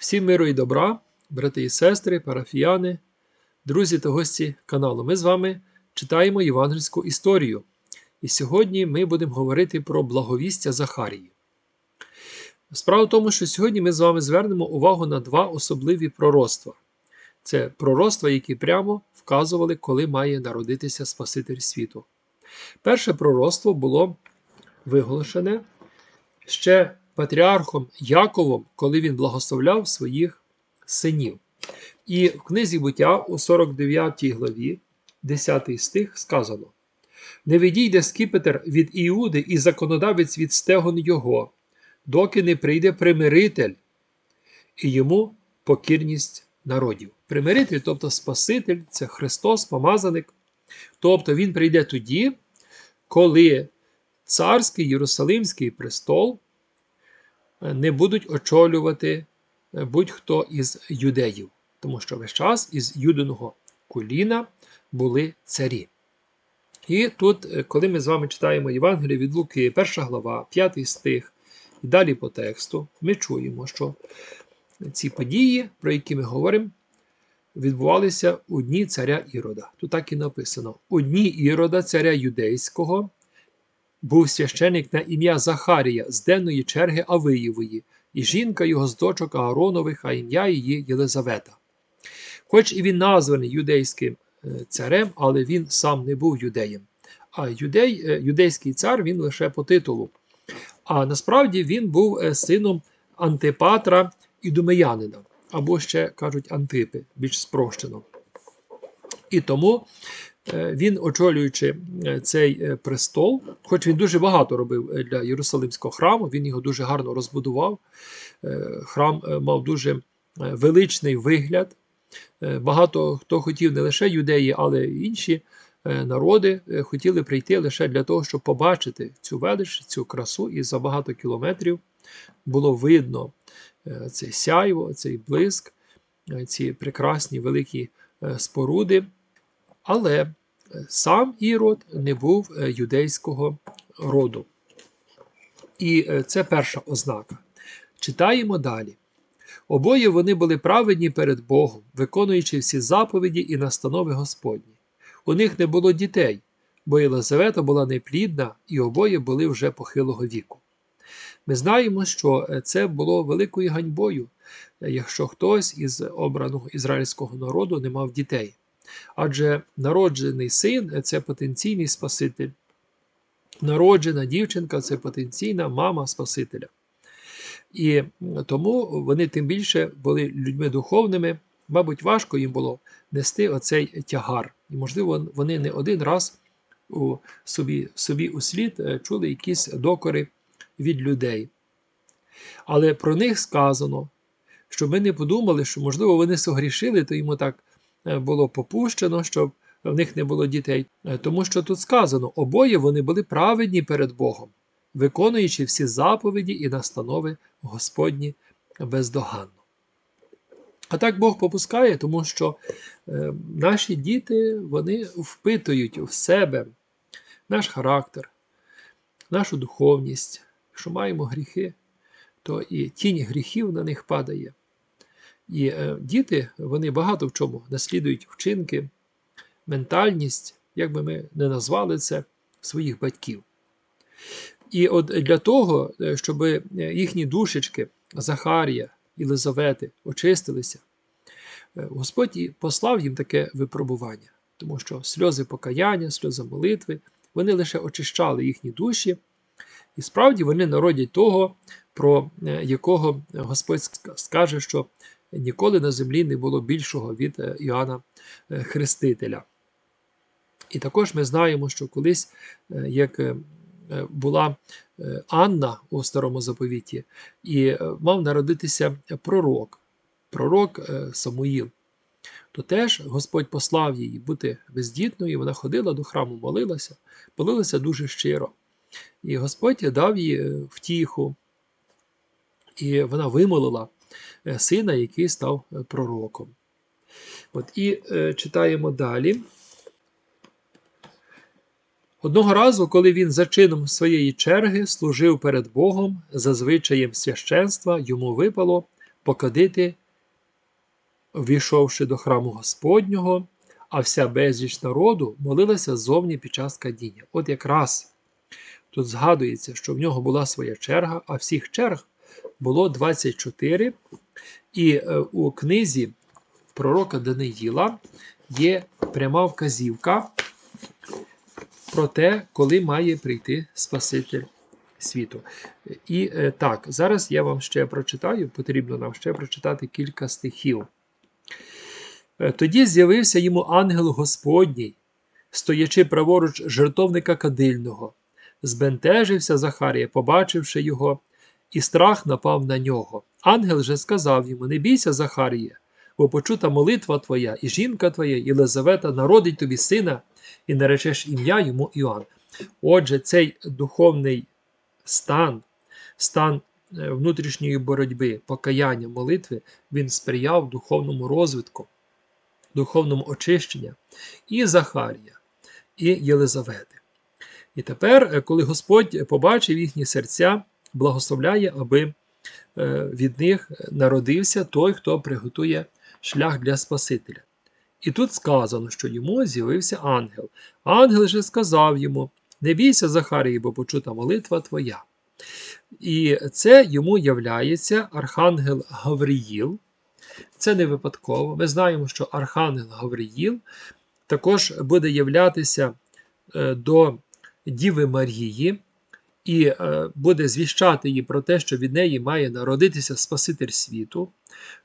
Всім миру і добра, брати і сестри, парафіяни, друзі та гості каналу. Ми з вами читаємо євангельську історію. І сьогодні ми будемо говорити про благовістя Захарії. Справа в тому, що сьогодні ми з вами звернемо увагу на два особливі пророцтва. Це пророцтва, які прямо вказували, коли має народитися Спаситель світу. Перше пророцтво було виголошене ще патріархом Яковом, коли він благословляв своїх синів. І в книзі буття у 49 главі, 10 стих, сказано: Не відійде скіпетр від Іуди і законодавець від стегон його, доки не прийде примиритель, і йому покірність народів. Примиритель, тобто Спаситель, це Христос, помазаник. Тобто Він прийде тоді, коли царський Єрусалимський престол не будуть очолювати будь-хто із юдеїв, тому що весь час із юдиного коліна були царі. І тут, коли ми з вами читаємо Євангеліє від Луки, 1 глава, 5 стих, і далі по тексту, ми чуємо, що ці події, про які ми говоримо, відбувалися у дні царя Ірода. Тут так і написано: у дні Ірода, царя юдейського, був священик на ім'я Захарія з денної черги Авиєвої, і жінка його з дочок Ааронових, а ім'я її Єлизавета. Хоч і він названий юдейським царем, але він сам не був юдеєм. А юдей, юдейський цар він лише по титулу. А насправді він був сином Антипатра Ідумеянина, або ще кажуть Антипи, більш спрощено. І тому він, очолюючи цей престол, хоч він дуже багато робив для Єрусалимського храму, він його дуже гарно розбудував. Храм мав дуже величний вигляд. Багато хто хотів не лише юдеї, але й інші народи хотіли прийти лише для того, щоб побачити цю велич, цю красу, і за багато кілометрів було видно цей сяйво, цей блиск, ці прекрасні великі споруди. Але сам Ірод не був юдейського роду. І це перша ознака. Читаємо далі. Обоє вони були праведні перед Богом, виконуючи всі заповіді і настанови Господні. У них не було дітей, бо Єлизавета була неплідна, і обоє були вже похилого віку. Ми знаємо, що це було великою ганьбою, якщо хтось із обраного ізраїльського народу не мав дітей. Адже народжений син це потенційний Спаситель. Народжена дівчинка це потенційна мама Спасителя. І тому вони тим більше були людьми духовними, мабуть, важко їм було нести оцей тягар. І, можливо, вони не один раз у собі, собі у слід чули якісь докори від людей. Але про них сказано, що ми не подумали, що, можливо, вони согрішили, то йому так було попущено, щоб в них не було дітей. Тому що тут сказано, обоє вони були праведні перед Богом, виконуючи всі заповіді і настанови Господні бездоганно. А так Бог попускає, тому що е, наші діти вони впитують в себе наш характер, нашу духовність. Якщо маємо гріхи, то і тінь гріхів на них падає. І е, діти вони багато в чому наслідують вчинки, ментальність, як би ми не назвали це, своїх батьків. І от для того, щоб їхні душечки Захарія Єлизавети очистилися, Господь і послав їм таке випробування, тому що сльози покаяння, сльози молитви, вони лише очищали їхні душі, і справді вони народять того, про якого Господь скаже, що ніколи на землі не було більшого від Іоанна Хрестителя. І також ми знаємо, що колись, як була Анна у старому заповіті, і мав народитися пророк, пророк Самуїл, то теж Господь послав її бути бездітною, і вона ходила до храму, молилася, молилася дуже щиро. І Господь дав їй втіху, і вона вимолила сина, який став пророком. От І е, читаємо далі. Одного разу, коли він за чином своєї черги служив перед Богом за звичаєм священства, йому випало покадити, війшовши до храму Господнього, а вся безліч народу молилася зовні під час кадіння. От якраз тут згадується, що в нього була своя черга, а всіх черг було 24. І е, у книзі пророка Даниїла є пряма вказівка про те, коли має прийти Спаситель світу. І е, так, зараз я вам ще прочитаю, потрібно нам ще прочитати кілька стихів. Е, Тоді з'явився йому ангел Господній, стоячи праворуч жертовника кадильного. Збентежився Захарія, побачивши його, і страх напав на нього. Ангел же сказав йому: Не бійся, Захарія, бо почута молитва твоя, і жінка твоя, Єлизавета, народить тобі сина, і наречеш ім'я йому Іоанн. Отже, цей духовний стан, стан е, внутрішньої боротьби, покаяння, молитви, він сприяв духовному розвитку, духовному очищенню і Захарія, і Єлизавети. І тепер, е, коли Господь побачив їхні серця, благословляє, аби е, від них народився той, хто приготує шлях для Спасителя. І тут сказано, що йому з'явився ангел. Ангел же сказав йому: Не бійся, Захарії, бо почута молитва твоя. І це йому являється архангел Гавриїл. Це не випадково. Ми знаємо, що архангел Гавриїл також буде являтися е, до Діви Марії і е, буде звіщати їй про те, що від неї має народитися Спаситель світу.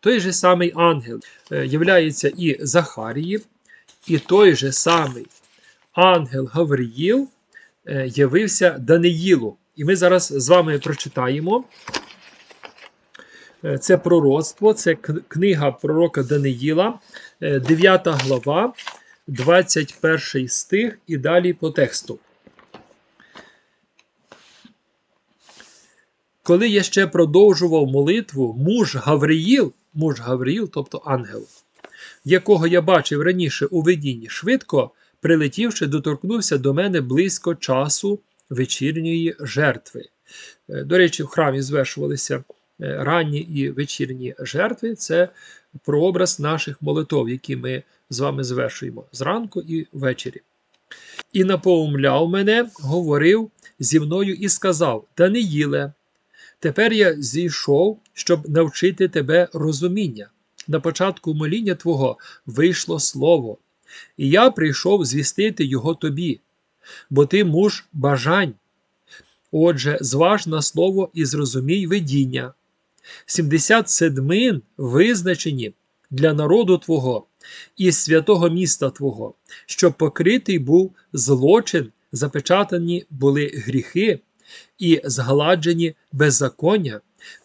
Той же самий ангел е, являється і Захарії, і той же самий ангел Гавриїл е, явився Даниїлу. І ми зараз з вами прочитаємо. Це пророцтво, це книга пророка Даниїла, е, 9 глава, 21 стих і далі по тексту. Коли я ще продовжував молитву, муж Гавриїл, муж Гавриїл, тобто ангел, якого я бачив раніше у видінні, швидко прилетівши, доторкнувся до мене близько часу вечірньої жертви. Е, До речі, в храмі звершувалися е, ранні і вечірні жертви. Це прообраз наших молитов, які ми з вами звершуємо зранку і ввечері. І напоумляв мене, говорив зі мною і сказав: Даниїле, Тепер я зійшов, щоб навчити тебе розуміння. На початку моління Твого вийшло слово, і я прийшов звістити його тобі, бо ти муж бажань. Отже, зваж на слово і зрозумій видіння. 70 седмин визначені для народу Твого і святого міста Твого, щоб покритий був злочин, запечатані були гріхи і згладжені беззаконня,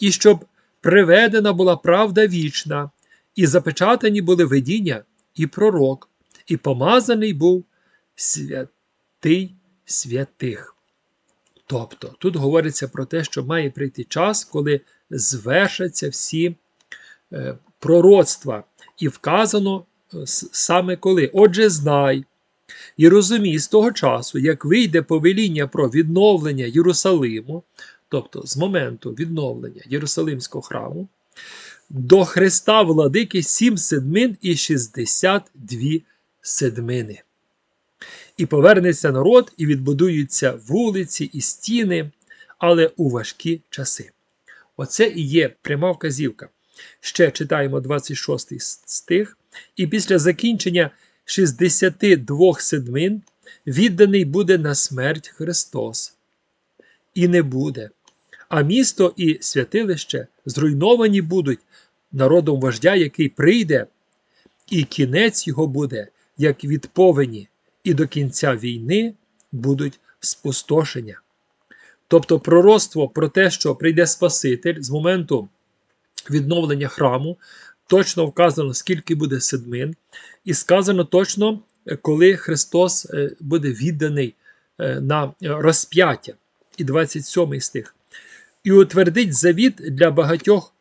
і щоб приведена була правда вічна, і запечатані були видіння і пророк, і помазаний був святий святих. Тобто тут говориться про те, що має прийти час, коли звершаться всі е, пророцтва, і вказано е, саме коли. Отже, знай і розумій з того часу, як вийде повеління про відновлення Єрусалиму, тобто з моменту відновлення Єрусалимського храму, до Христа владики сім седмин і 62 седмини. І повернеться народ, і відбудуються вулиці і стіни, але у важкі часи. Оце і є пряма вказівка. Ще читаємо 26 стих, і після закінчення 62 седмин відданий буде на смерть Христос. І не буде. А місто і святилище зруйновані будуть народом вождя, який прийде, і кінець його буде, як від повені, і до кінця війни будуть спустошення. Тобто пророцтво про те, що прийде Спаситель з моменту відновлення храму, точно вказано, скільки буде седмин, і сказано точно, е, коли Христос е, буде відданий е, на розп'яття. І 27 стих. І утвердить завіт для багатьох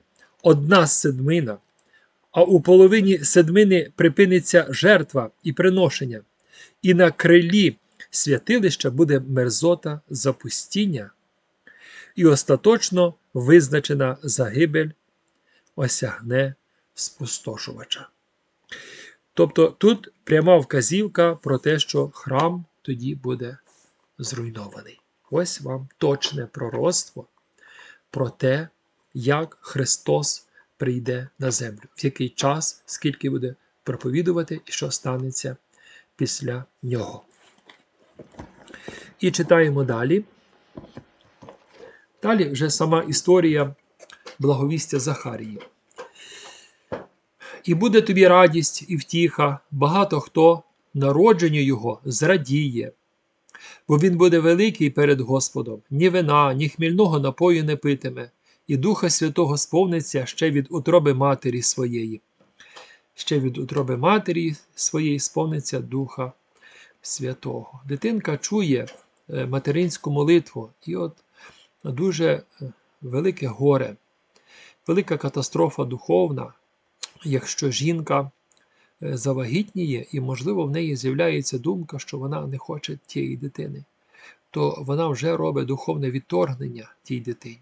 одна седмина, а у половині седмини припиниться жертва і приношення, і на крилі святилища буде мерзота запустіння, і остаточно визначена загибель осягне спустошувача. Тобто тут пряма вказівка про те, що храм тоді буде зруйнований. Ось вам точне пророцтво про те, як Христос прийде на землю, в який час, скільки буде проповідувати і що станеться після нього. І читаємо далі. Далі вже сама історія благовістя Захарії. І буде тобі радість і втіха, багато хто народженню його зрадіє, бо він буде великий перед Господом, ні вина, ні хмільного напою не питиме, і Духа Святого сповниться ще від утроби матері своєї. Ще від утроби матері своєї сповниться Духа Святого. Дитинка чує е, материнську молитву, і от дуже е, велике горе, велика катастрофа духовна, якщо жінка е, завагітніє, і, можливо, в неї з'являється думка, що вона не хоче тієї дитини, то вона вже робить духовне відторгнення тій дитині.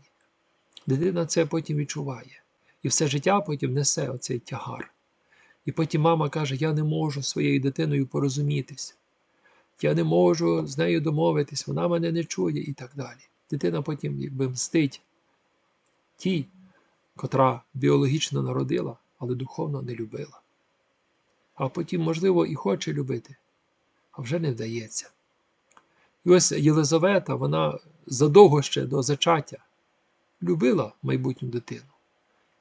Дитина це потім відчуває. І все життя потім несе оцей тягар. І потім мама каже: Я не можу з своєю дитиною порозумітись, я не можу з нею домовитись, вона мене не чує і так далі. Дитина потім якби мстить тій, котра біологічно народила, але духовно не любила. А потім, можливо, і хоче любити, а вже не вдається. І ось Єлизавета, вона задовго ще до зачаття любила майбутню дитину.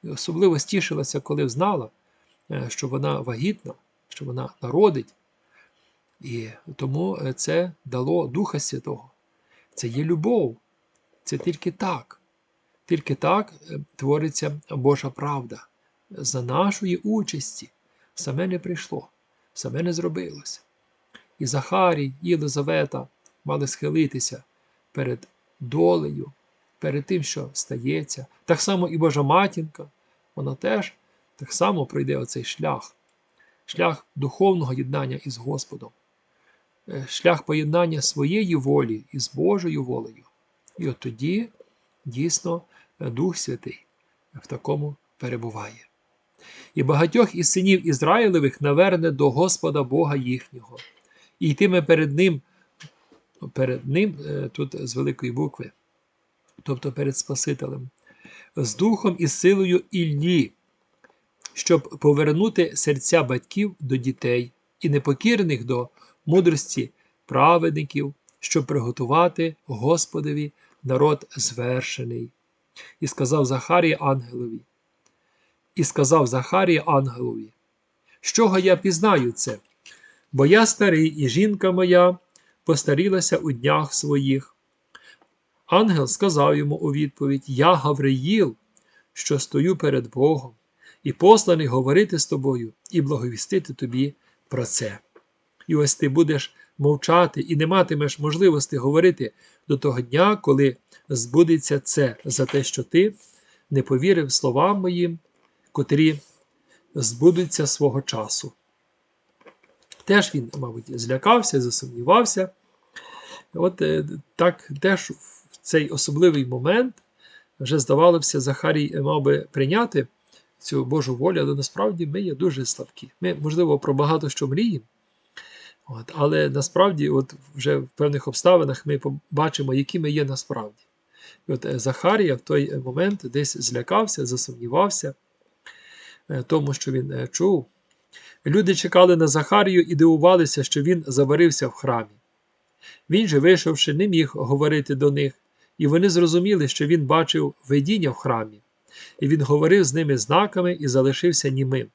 І особливо стішилася, коли знала, е, що вона вагітна, що вона народить. І тому це дало Духа Святого. Це є любов. Це тільки так. Тільки так е, твориться Божа правда. За нашої участі саме не прийшло, саме не зробилося. І Захарій, і Єлизавета мали схилитися перед долею, перед тим, що стається. Так само і Божа матінка, вона теж так само пройде оцей шлях, шлях духовного єднання із Господом, е, шлях поєднання своєї волі із Божою волею. І от тоді дійсно Дух Святий в такому перебуває. І багатьох із синів Ізраїлевих наверне до Господа Бога їхнього, і йтиме перед Ним, перед Ним е, тут з великої букви, тобто перед Спасителем, з духом і силою Іллі, щоб повернути серця батьків до дітей і непокірних до мудрості праведників, щоб приготувати Господові народ звершений. І сказав Захарій ангелові. І сказав Захарій ангелові, з чого я пізнаю це? Бо я старий, і жінка моя постарілася у днях своїх. Ангел сказав йому у відповідь: Я Гавриїл, що стою перед Богом, і посланий говорити з тобою і благовістити тобі про це. І ось ти будеш мовчати і не матимеш можливості говорити до того дня, коли збудеться це за те, що ти не повірив словам моїм, котрі збудуться свого часу. Теж він, мабуть, злякався, засумнівався. От е, так теж в цей особливий момент вже здавалося, Захарій мав би прийняти цю Божу волю, але насправді ми є дуже слабкі. Ми, можливо, про багато що мріємо. От, Але насправді, от вже в певних обставинах ми побачимо, які ми є насправді. І от е, Захарія в той момент десь злякався, засумнівався, тому що він е, чув. Люди чекали на Захарію і дивувалися, що він заварився в храмі. Він же, вийшовши, не міг говорити до них, і вони зрозуміли, що він бачив видіння в храмі, і він говорив з ними знаками і залишився німим.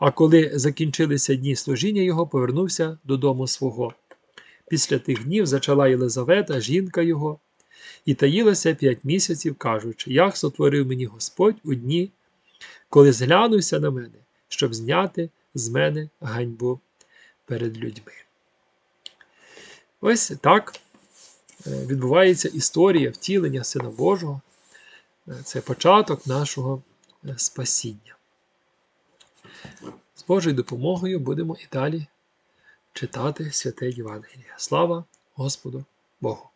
А коли закінчилися дні служіння його, повернувся додому свого. Після тих днів зачала Єлизавета, жінка його, і таїлася п'ять місяців, кажучи, як сотворив мені Господь у дні, коли зглянувся на мене, щоб зняти з мене ганьбу перед людьми. Ось так е, відбувається історія втілення Сина Божого. Е, це початок нашого е, спасіння. З Божою допомогою будемо і далі читати святе Євангеліє. Слава Господу Богу!